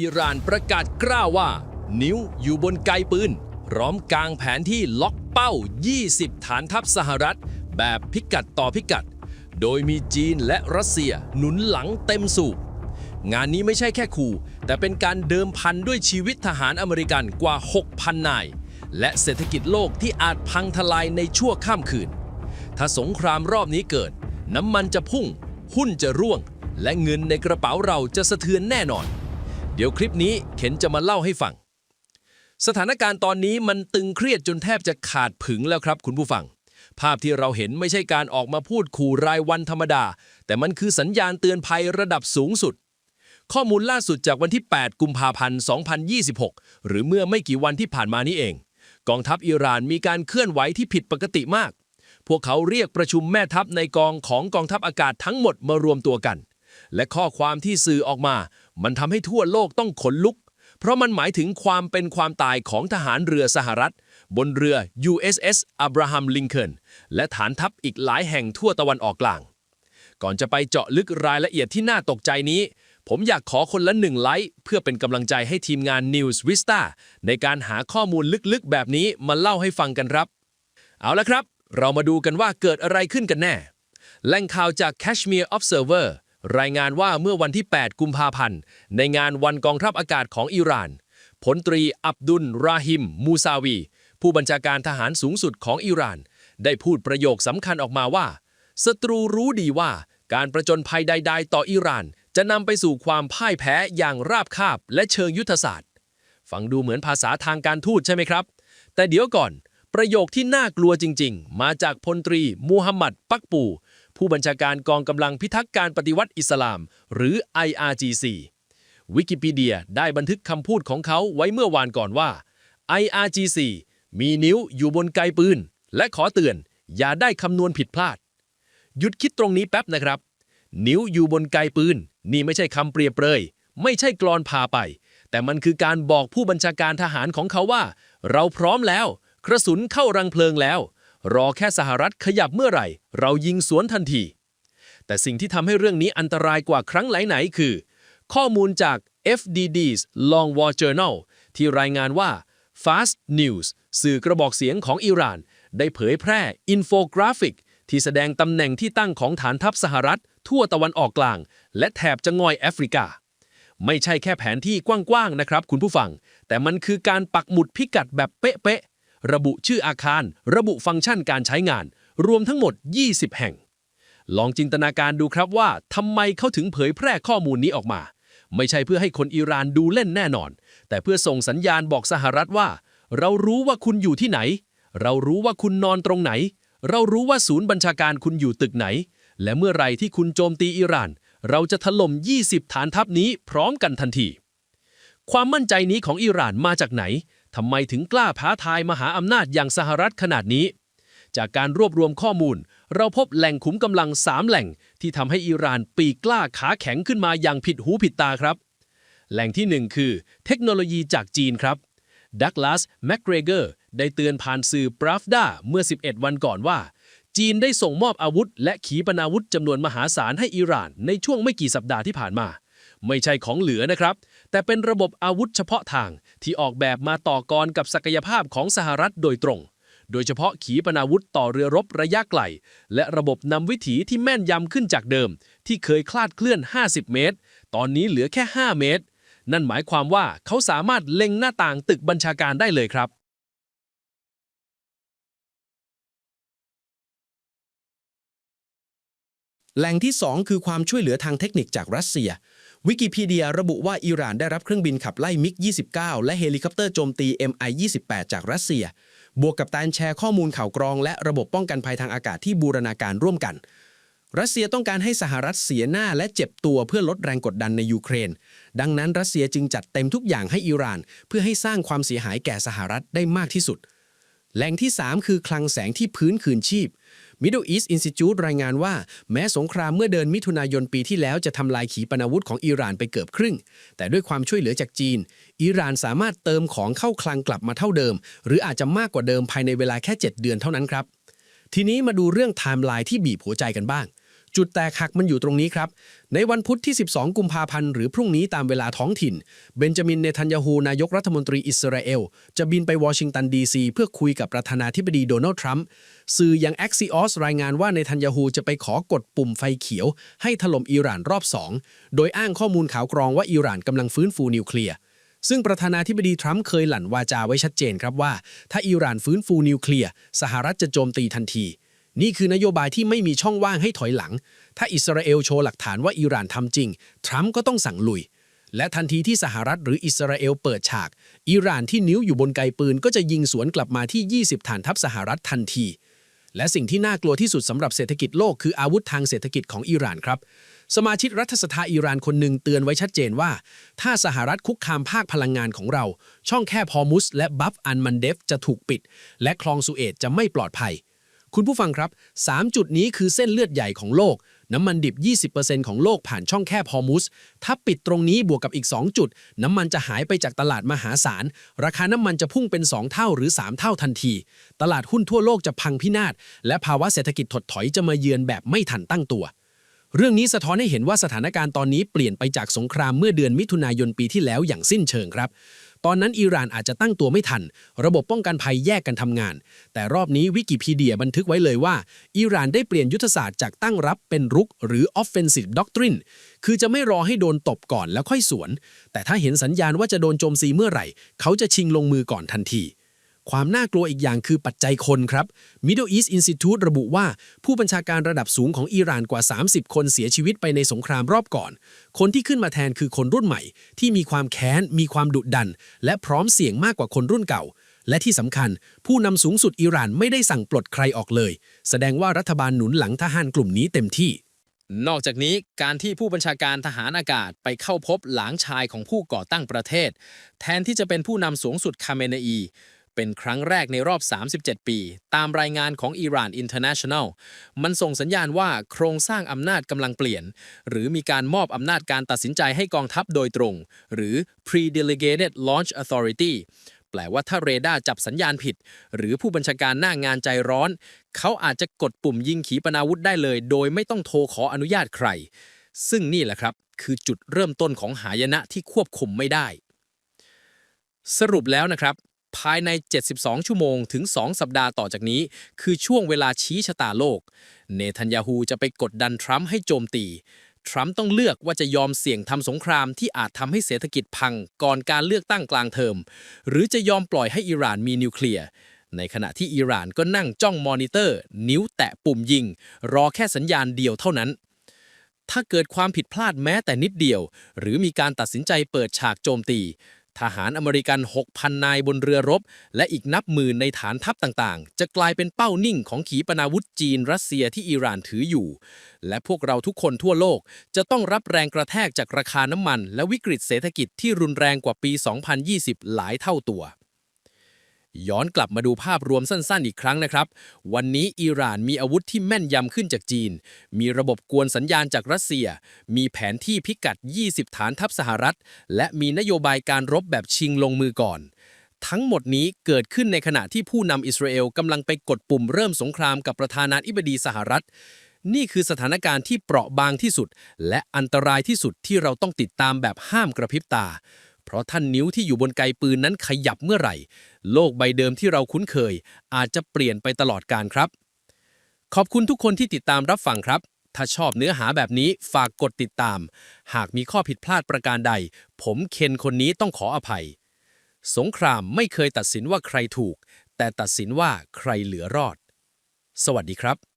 อิหร่านประกาศกล้าว่า นิ้วอยู่บนไกปืนพร้อมกางแผนที่ล็อกเป้า 20 ฐานทัพสหรัฐ แบบพิกัดต่อพิกัด โดยมีจีนและรัสเซียหนุนหลังเต็มสูบงานนี้ไม่ใช่แค่ขู่ แต่เป็นการเดิมพันด้วยชีวิตทหารอเมริกันกว่า 6,000 นาย และเศรษฐกิจโลกที่อาจพังทลายในชั่วข้ามคืน ถ้าสงครามรอบนี้เกิด น้ำมันจะพุ่ง หุ้นจะร่วง และเงินในกระเป๋าเราจะสะเทือนแน่นอน เดี๋ยวคลิปนี้เข็นจะมาเล่าให้ฟัง สถานการณ์ตอนนี้มันตึงเครียดจนแทบจะขาดผึงแล้วครับ คุณผู้ฟัง ภาพที่เราเห็นไม่ใช่การออกมาพูดขู่รายวันธรรมดา แต่มันคือสัญญาณเตือนภัยระดับสูงสุด ข้อมูลล่าสุดจากวันที่ 8 กุมภาพันธ์ 2026 หรือเมื่อไม่กี่วันที่ผ่านมานี้เอง กองทัพอิหร่านมีการเคลื่อนไหวที่ผิดปกติมาก พวกเขาเรียกประชุมแม่ทัพในกองของกองทัพอากาศทั้งหมดมารวมตัวกัน และข้อความที่สื่อออกมา มันทำให้ทั่วโลกต้องขนลุก เพราะมันหมายถึงความเป็นความตายของทหารเรือสหรัฐ บนเรือ USS Abraham Lincoln และฐานทัพอีกหลายแห่งทั่วตะวันออกกลาง ก่อนจะไปเจาะลึกรายละเอียดที่น่าตกใจนี้ ผมอยากขอคนละหนึ่งไลค์เพื่อเป็นกำลังใจให้ทีมงาน News Vista ในการหาข้อมูลลึกๆ แบบนี้มาเล่าให้ฟังกันครับ เอาละครับ เรามาดูกันว่าเกิดอะไรขึ้นกันแน่แหล่งข่าวจาก Kashmir Observer รายงานว่าเมื่อวันที่ 8 กุมภาพันธ์ ในงานวันกองทัพอากาศของอิหร่านพลตรีอับดุล ราฮิม มูซาวี ผู้บัญชาการทหารสูงสุดของอิหร่าน ได้พูดประโยคสำคัญออกมาว่าศัตรูรู้ดีว่าการประจนภัยใด ๆ ต่ออิหร่าน จะนำไปสู่ความพ่ายแพ้อย่างราบคาบและเชิงยุทธศาสตร์ ฟังดูเหมือนภาษาทางการทูตใช่ไหมครับ แต่เดี๋ยวก่อน ประโยคที่น่ากลัวจริง ๆ มาจากพลตรีมูฮัมหมัด ปักปู ผู้บัญชาการกองกำลังพิทักษ์การปฏิวัติอิสลาม หรือ IRGC วิกิพีเดียได้บันทึกคำพูดของเขาไว้เมื่อวานก่อนว่า IRGC มีนิ้วอยู่บนไกปืน และขอเตือน อย่าได้คำนวณผิดพลาด หยุดคิดตรงนี้แป๊บนะครับ นิ้วอยู่บนไกปืน นี่ไม่ใช่คำเปรียบเปรย ไม่ใช่กลอนพาไป แต่มันคือการบอกผู้บัญชาการทหารของเขาว่า เราพร้อมแล้ว กระสุนเข้ารังเพลิงแล้ว รอแค่สหรัฐขยับเมื่อไหร่ เรายิงสวนทันที แต่สิ่งที่ทำให้เรื่องนี้อันตรายกว่าครั้งไหนๆคือ ข้อมูลจาก FDD's Long War Journal ที่รายงานว่า Fast News สื่อกระบอกเสียงของอิหร่าน ได้เผยแพร่อินโฟกราฟิก ที่แสดงตำแหน่งที่ตั้งของฐานทัพสหรัฐ ทั่วตะวันออกกลาง และแถบจะงอยแอฟริกา ไม่ใช่แค่แผนที่กว้างๆนะครับคุณผู้ฟัง แต่มันคือการปักหมุดพิกัดแบบเป๊ะ ระบุชื่ออาคาร ระบุฟังก์ชันการใช้งาน รวมทั้งหมด 20 แห่ง ลองจินตนาการดูครับว่าทำไมเขาถึงเผยแพร่ข้อมูลนี้ออกมา ไม่ใช่เพื่อให้คนอิหร่านดูเล่นแน่นอน แต่เพื่อส่งสัญญาณบอกสหรัฐว่า เรารู้ว่าคุณอยู่ที่ไหน เรารู้ว่าคุณนอนตรงไหน เรารู้ว่าศูนย์บัญชาการคุณอยู่ตึกไหน และเมื่อไรที่คุณโจมตีอิหร่าน เราจะถล่ม 20 ฐานทัพนี้พร้อมกันทันทีความมั่นใจนี้ของอิหร่านมาจากไหน ทำไมถึงกล้าท้าทายมหาอำนาจอย่างสหรัฐขนาดนี้ จากการรวบรวมข้อมูล เราพบแหล่งขุมกำลัง3แหล่งที่ทำให้อิหร่านปีกกล้าขาแข็งขึ้นมาอย่างผิดหูผิดตาครับ แหล่งที่1คือ เทคโนโลยีจากจีนครับดักลาสแมคเกรเกอร์ได้เตือนผ่านสื่อปราฟดาเมื่อ 11 วันก่อนว่า จีนได้ส่งมอบอาวุธ และขีปนาวุธจำนวนมหาศาลให้อิหร่านในช่วงไม่กี่สัปดาห์ที่ผ่านมา ไม่ใช่ของเหลือนะครับ แต่เป็นระบบอาวุธเฉพาะทางที่ออกแบบมาต่อกรกับศักยภาพของสหรัฐโดยตรง โดยเฉพาะขีปนาวุธต่อเรือรบระยะไกล และระบบนำวิถีที่แม่นยำขึ้นจากเดิม ที่เคยคลาดเคลื่อน 50 เมตร ตอนนี้เหลือแค่ 5 เมตร นั่นหมายความว่าเขาสามารถเล็งหน้าต่างตึกบัญชาการได้เลยครับแหล่งที่ 2 คือความช่วยเหลือทางเทคนิคจากรัสเซีย วิกิพีเดียระบุว่าอิหร่านได้รับเครื่องบินขับไล่มิก 29 และเฮลิคอปเตอร์โจมตี MI-28 จากรัสเซีย บวกกับการแชร์ข้อมูลข่าวกรอง และระบบป้องกันภัยทางอากาศที่บูรณาการร่วมกัน รัสเซียต้องการให้สหรัฐเสียหน้าและเจ็บตัวเพื่อลดแรงกดดันในยูเครน ดังนั้นรัสเซียจึงจัดเต็มทุกอย่างให้อิหร่าน เพื่อให้สร้างความเสียหายแก่สหรัฐได้มากที่สุด แหล่งที่ 3 คือคลังแสงที่พื้นคืนชีพ Middle East Institute รายงานว่า แม้สงครามเมื่อเดือนมิถุนายนปีที่แล้วจะทำลายขีปนาวุธของอิหร่านไปเกือบครึ่ง แต่ด้วยความช่วยเหลือจากจีน อิหร่านสามารถเติมของเข้าคลังกลับมาเท่าเดิม หรืออาจจะมากกว่าเดิมภายในเวลาแค่ 7 เดือนเท่านั้นครับ ทีนี้มาดูเรื่องไทม์ไลน์ที่บีบหัวใจกันบ้าง จุดแตกหักมันอยู่ตรงนี้ครับ ในวันพุธที่ 12 กุมภาพันธ์หรือพรุ่งนี้ตามเวลาท้องถิ่น เบนจามิน เนทันยาฮู นายกรัฐมนตรีอิสราเอล จะบินไปวอชิงตันดีซีเพื่อคุยกับประธานาธิบดีโดนัลด์ทรัมป์ สื่ออย่าง Axios รายงานว่าเนทันยาฮูจะไปขอกดปุ่มไฟเขียว ให้ถล่มอิหร่านรอบ2โดยอ้างข้อมูลข่าวกรองว่าอิหร่านกำลังฟื้นฟูนิวเคลียร์ซึ่งประธานาธิบดีทรัมป์เคยหลั่นวาจาไว้ชัดเจนครับว่า ถ้าอิหร่านฟื้นฟูนิวเคลียร์สหรัฐจะโจมตีทันที นี่คือนโยบายที่ไม่มีช่องว่างให้ถอยหลัง ถ้าอิสราเอลโชว์หลักฐานว่าอิหร่านทำจริง ทรัมป์ก็ต้องสั่งลุย และทันทีที่สหรัฐหรืออิสราเอลเปิดฉาก อิหร่านที่นิ้วอยู่บนไกปืนก็จะยิงสวนกลับมาที่ 20 ฐานทัพสหรัฐทันที และสิ่งที่น่ากลัวที่สุดสำหรับเศรษฐกิจโลกคืออาวุธทางเศรษฐกิจของอิหร่านครับ สมาชิกรัฐสภาอิหร่านคนหนึ่งเตือนไว้ชัดเจนว่า ถ้าสหรัฐคุกคามภาคพลังงานของเรา ช่องแคบฮอร์มุสและบัฟอันมันเดฟจะถูกปิด และคลองสุเอตจะไม่ปลอดภัย คุณผู้ฟังครับ 3 จุดนี้คือเส้นเลือดใหญ่ของโลก น้ำมันดิบ 20%ของโลกผ่านช่องแคบฮอร์มุส ถ้าปิดตรงนี้บวกกับอีก 2 จุด น้ำมันจะหายไปจากตลาดมหาศาล ราคาน้ำมันจะพุ่งเป็น 2 เท่าหรือ 3 เท่าทันที ตลาดหุ้นทั่วโลกจะพังพินาศ และภาวะเศรษฐกิจถดถอยจะมาเยือนแบบไม่ทันตั้งตัว เรื่องนี้สะท้อนให้เห็นว่าสถานการณ์ตอนนี้เปลี่ยนไปจากสงครามเมื่อเดือนมิถุนายนปีที่แล้วอย่างสิ้นเชิงครับ ตอนนั้นอิหร่านอาจจะตั้งตัวไม่ทัน ระบบป้องกันภัยแยกกันทำงาน แต่รอบนี้วิกิพีเดียบันทึกไว้เลยว่า อิหร่านได้เปลี่ยนยุทธศาสตร์จากตั้งรับเป็นรุกหรือ offensive doctrine คือจะไม่รอให้โดนตบก่อนแล้วค่อยสวน แต่ถ้าเห็นสัญญาณว่าจะโดนโจมตีเมื่อไหร่ เขาจะชิงลงมือก่อนทันที ความน่ากลัวอีกอย่างคือปัจจัยคนครับ Middle East Institute ระบุว่าผู้บัญชาการระดับสูงของอิหร่านกว่า 30 คนเสียชีวิตไปในสงครามรอบก่อน คนที่ขึ้นมาแทนคือคนรุ่นใหม่ ที่มีความแค้น มีความดุดัน และพร้อมเสี่ยงมากกว่าคนรุ่นเก่า และที่สำคัญ ผู้นำสูงสุดอิหร่านไม่ได้สั่งปลดใครออกเลย แสดงว่ารัฐบาลหนุนหลังทหารกลุ่มนี้เต็มที่นอกจากนี้การที่ผู้บัญชาการทหารอากาศไปเข้าพบหลานชายของผู้ก่อตั้งประเทศ แทนที่จะเป็นผู้นำสูงสุดคาเมเนอี เป็นครั้งแรกในรอบ 37 ปี ตามรายงานของอิหร่าน International มันส่งสัญญาณว่าโครงสร้างอำนาจกำลังเปลี่ยน หรือมีการมอบอำนาจการตัดสินใจให้กองทัพโดยตรง หรือ pre-delegated launch authority แปลว่าถ้าเรดาร์จับสัญญาณผิด หรือผู้บัญชาการหน้างานใจร้อน เขาอาจจะกดปุ่มยิงขีปนาวุธได้เลย โดยไม่ต้องโทรขออนุญาตใคร ซึ่งนี่แหละครับ คือจุดเริ่มต้นของหายนะที่ควบคุมไม่ได้ สรุปแล้วนะครับ ภายใน 72 ชั่วโมงถึง 2 สัปดาห์ต่อจากนี้ คือช่วงเวลาชี้ชะตาโลก เนทันยาฮูจะไปกดดันทรัมป์ให้โจมตี ทรัมป์ต้องเลือกว่าจะยอมเสี่ยงทำสงครามที่อาจทำให้เศรษฐกิจพังก่อนการเลือกตั้งกลางเทอม หรือจะยอมปล่อยให้อิหร่านมีนิวเคลียร์ในขณะที่อิหร่านก็นั่งจ้องมอนิเตอร์ นิ้วแตะปุ่มยิง รอแค่สัญญาณเดียวเท่านั้น ถ้าเกิดความผิดพลาดแม้แต่นิดเดียว หรือมีการตัดสินใจเปิดฉากโจมตี ทหารอเมริกัน 6,000 นายบนเรือรบ และอีกนับหมื่นในฐานทัพต่างๆ จะกลายเป็นเป้านิ่งของขีปนาวุธจีนรัสเซียที่อิหร่านถืออยู่ และพวกเราทุกคนทั่วโลก จะต้องรับแรงกระแทกจากราคาน้ำมัน และวิกฤตเศรษฐกิจที่รุนแรงกว่าปี 2020 หลายเท่าตัว ย้อนกลับมาดูภาพรวมสั้นๆ อีกครั้งนะครับ วันนี้อิหร่านมีอาวุธที่แม่นยำขึ้นจากจีน มีระบบกวนสัญญาณจากรัสเซีย มีแผนที่พิกัด 20 ฐานทัพสหรัฐ และมีนโยบายการรบแบบชิงลงมือก่อน ทั้งหมดนี้เกิดขึ้นในขณะที่ผู้นำอิสราเอลกำลังไปกดปุ่มเริ่มสงครามกับประธานาธิบดีสหรัฐ นี่คือสถานการณ์ที่เปราะบางที่สุด และอันตรายที่สุดที่เราต้องติดตามแบบห้ามกระพริบตา เพราะท่านนิ้วที่อยู่บนไกปืนนั้นขยับเมื่อไหร่ โลกใบเดิมที่เราคุ้นเคย อาจจะเปลี่ยนไปตลอดการครับ ขอบคุณทุกคนที่ติดตามรับฟังครับ ถ้าชอบเนื้อหาแบบนี้ฝากกดติดตาม หากมีข้อผิดพลาดประการใด ผมเคนคนนี้ต้องขออภัย สงครามไม่เคยตัดสินว่าใครถูก แต่ตัดสินว่าใครเหลือรอด สวัสดีครับ